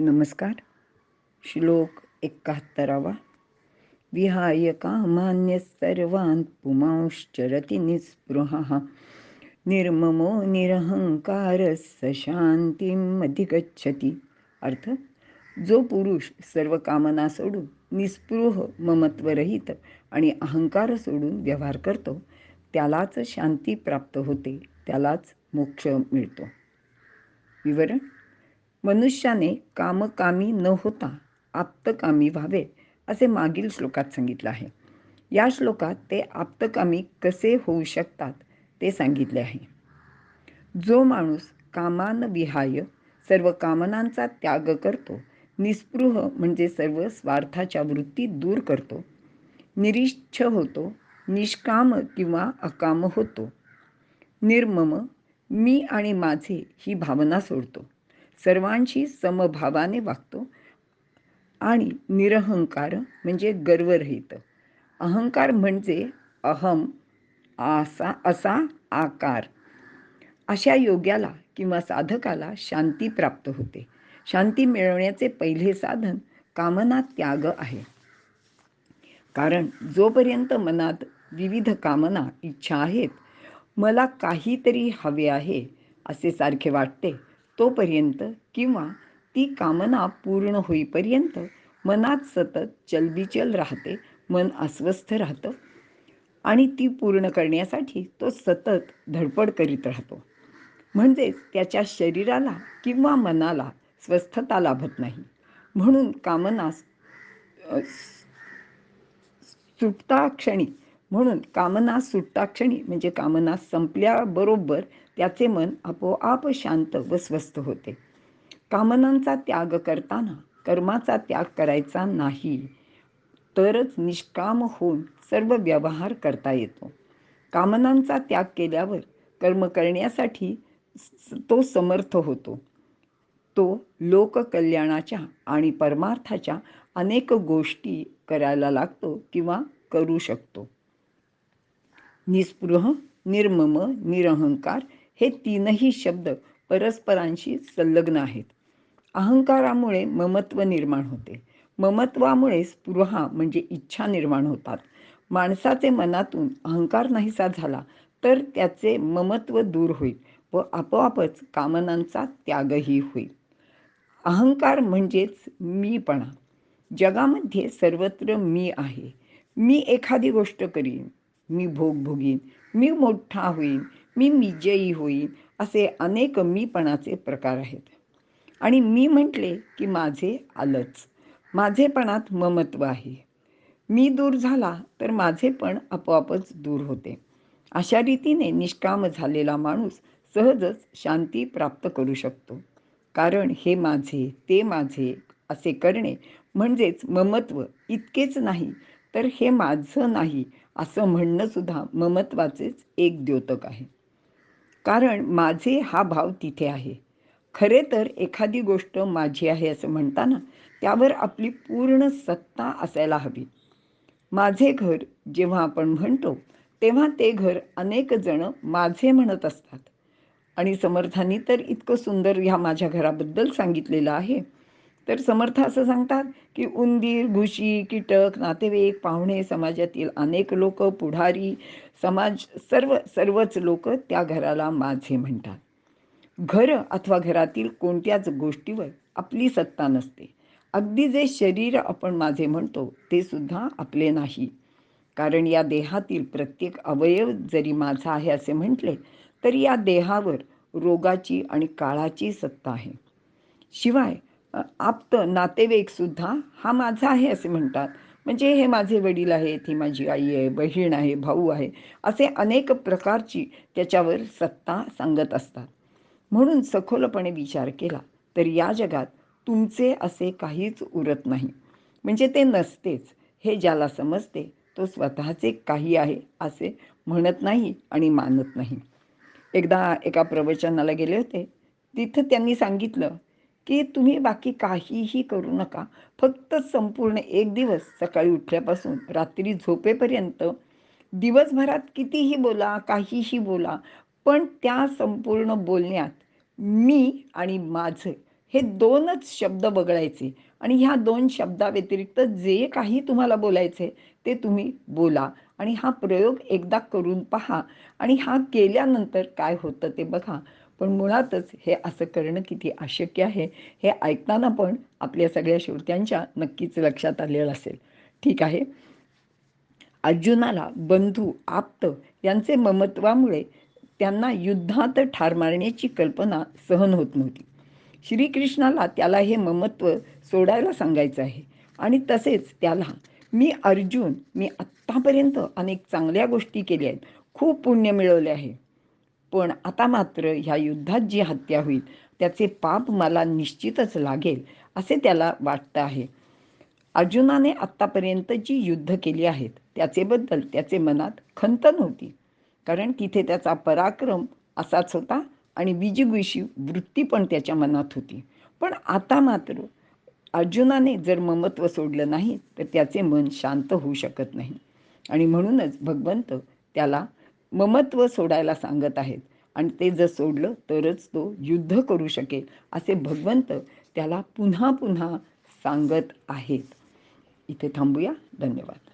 नमस्कार. श्लोक एकाहत्तरावा. विहाय कामान्य सर्वान् पुमांश्चरति निःस्पृहः. निर्ममो निरहंकार स शांतीम अधिगच्छती. अर्थ जो पुरुष सर्व कामना सोडून निस्पृह ममत्वरहित आणि अहंकार सोडून व्यवहार करतो त्यालाच शांती प्राप्त होते त्यालाच मोक्ष मिळतो. विवरण मनुष्याने कामकामी न होता आप्तकामी व्हावे असे मागील श्लोकात सांगितलं आहे. या श्लोकात ते आप्तकामी कसे होऊ शकतात ते सांगितले आहे. जो माणूस कामान विहाय सर्व कामनांचा त्याग करतो निस्पृह म्हणजे सर्व स्वार्थाच्या वृत्ती दूर करतो निरिच्छ होतो निष्काम किंवा अकाम होतो निर्मम मी आणि माझे ही भावना सोडतो. सर्वांशी समभावाने वागतो. आणि निरहंकार म्हणजे गर्वरहित. अहंकार म्हणजे अहम आसा असा आकार. अशा योग्याला किंवा साधकाला शांती प्राप्त होते. शांती मिळवण्याचे पहिले साधन कामना त्याग आहे. कारण जोपर्यंत मनात विविध कामना इच्छा आहेत मला काहीतरी हवे आहे असे सारखे वाटते तोपर्यंत किंवा ती कामना पूर्ण होईपर्यंत मनात सतत चलबिचल राहते मन अस्वस्थ राहतं आणि ती पूर्ण करण्यासाठी तो सतत धडपड करीत राहतो. म्हणजेच त्याच्या शरीराला किंवा मनाला स्वस्थता लाभत नाही. म्हणून कामना सुटता क्षणी म्हणून कामना सुटता क्षणी म्हणजे कामना संपल्याबरोबर त्याचे मन आपोआप शांत व स्वस्थ होते. कामनांचा त्याग करताना कर्माचा त्याग करायचा नाही तरच निष्काम होऊन सर्व व्यवहार करता येतो. कामनांचा त्याग केल्यावर कर्म करण्यासाठी तो समर्थ होतो. तो लोककल्याणाच्या आणि परमार्थाच्या अनेक गोष्टी करायला लागतो किंवा करू शकतो. निस्पृह निर्मम निरहंकार हे तीनही शब्द परस्परांशी संलग्न आहेत. अहंकारामुळे ममत्व निर्माण होते. ममत्वामुळे स्पृहा म्हणजे इच्छा निर्माण होतात. माणसाचे मनातून अहंकार नाहीसा झाला तर त्याचे ममत्व दूर होईल व आपोआपच कामनांचा त्यागही होईल. अहंकार म्हणजेच मीपणा. जगामध्ये सर्वत्र मी आहे. मी एखादी गोष्ट करीन मी भोग भोगीन मी मोठा होईन मी विजयी होईन असे अनेक मीपणाचे प्रकार आहेत. आणि मी म्हटले की माझे आलंच. माझेपणात ममत्व आहे. मी दूर झाला तर माझे पण आपोआपच दूर होते. अशा रीतीने निष्काम झालेला माणूस सहजच शांती प्राप्त करू शकतो. कारण हे माझे ते माझे असे करणे म्हणजेच ममत्व इतकेच नाही तर हे माझं नाही असं म्हणणंसुद्धा ममत्वाचेच एक द्योतक आहे. कारण माझे हा भाव तिथे आहे. खरे तर एखादी गोष्ट माझी आहे असं म्हणताना त्यावर आपली पूर्ण सत्ता असायला हवी. माझे घर जेव्हा आपण म्हणतो तेव्हा ते घर अनेक जण माझे म्हणत असतात. आणि समर्थांनी तर इतकं सुंदर ह्या माझ्या घराबद्दल सांगितलेलं आहे. तर समर्थ असं सांगतात की उंदीर घुशी कीटक नातेवाईक पाहुणे समाजातील अनेक लोक पुढारी समाज सर्व सर्वच लोक त्या घराला माझे म्हणतात. घर अथवा घरातील कोणत्याच गोष्टीवर आपली सत्ता नसते. अगदी जे शरीर आपण माझे म्हणतो ते सुद्धा आपले नाही. कारण या देहातील प्रत्येक अवयव जरी माझा आहे असे म्हटले तरी या देहावर रोगाची आणि काळाची सत्ता आहे. शिवाय आप्त नातेवाईकसुद्धा हा माझा आहे असे म्हणतात. म्हणजे हे माझे वडील आहेत ही माझी आई आहे बहीण आहे भाऊ आहे असे अनेक प्रकारची त्याच्यावर सत्ता सांगत असतात. म्हणून सखोलपणे विचार केला तर या जगात तुमचे असे काहीच उरत नाही. म्हणजे ते नसतेच. हे ज्याला समजते तो स्वतःचे काही आहे असे म्हणत नाही आणि मानत नाही. एकदा एका प्रवचनाला गेले होते. तिथं त्यांनी सांगितलं की तुम्ही बाकी काहीही करू नका. फक्त संपूर्ण एक दिवस सकाळी उठल्यापासून रात्री झोपेपर्यंत दिवसभरात कितीही बोला काहीही बोला पण त्या संपूर्ण बोलण्यात मी आणि माझं हे दोनच शब्द वगळायचे. आणि ह्या दोन शब्दाव्यतिरिक्त जे काही तुम्हाला बोलायचे ते तुम्ही बोला. आणि हा प्रयोग एकदा करून पहा. आणि हा केल्यानंतर काय होतं ते बघा. पण मुळातच हे असं करणं किती अशक्य आहे हे ऐकताना पण आपल्या सगळ्या श्रोत्यांच्या नक्कीच लक्षात आलेलं असेल. ठीक आहे. अर्जुनाला बंधू आप्त यांचे ममत्वामुळे त्यांना युद्धात ठार मारण्याची कल्पना सहन होत नव्हती. श्रीकृष्णाला त्याला हे ममत्व सोडायला सांगायचं आहे आणि तसेच त्याला मी अर्जुन मी आत्तापर्यंत अनेक चांगल्या गोष्टी केल्या आहेत. खूप पुण्य मिळवले आहे. पण आता मात्र ह्या युद्धात जी हत्या होईल त्याचे पाप मला निश्चितच लागेल असे त्याला वाटतं आहे. अर्जुनाने आत्तापर्यंत जी युद्ध केली आहेत त्याचेबद्दल त्याचे मनात खंत नव्हती. कारण तिथे त्याचा पराक्रम असाच होता आणि बीजगुशी वृत्ती पण त्याच्या मनात होती. पण आता मात्र अर्जुनाने जर ममत्व सोडलं नाही तर त्याचे मन शांत होऊ शकत नाही. आणि म्हणूनच भगवंत त्याला ममत्व सोडायला सांगत आहेत. आणि ते जर सोडलं तरच तो युद्ध करू शकेल असे भगवंत त्याला पुन्हा पुन्हा सांगत आहेत. इथे थांबूया. धन्यवाद.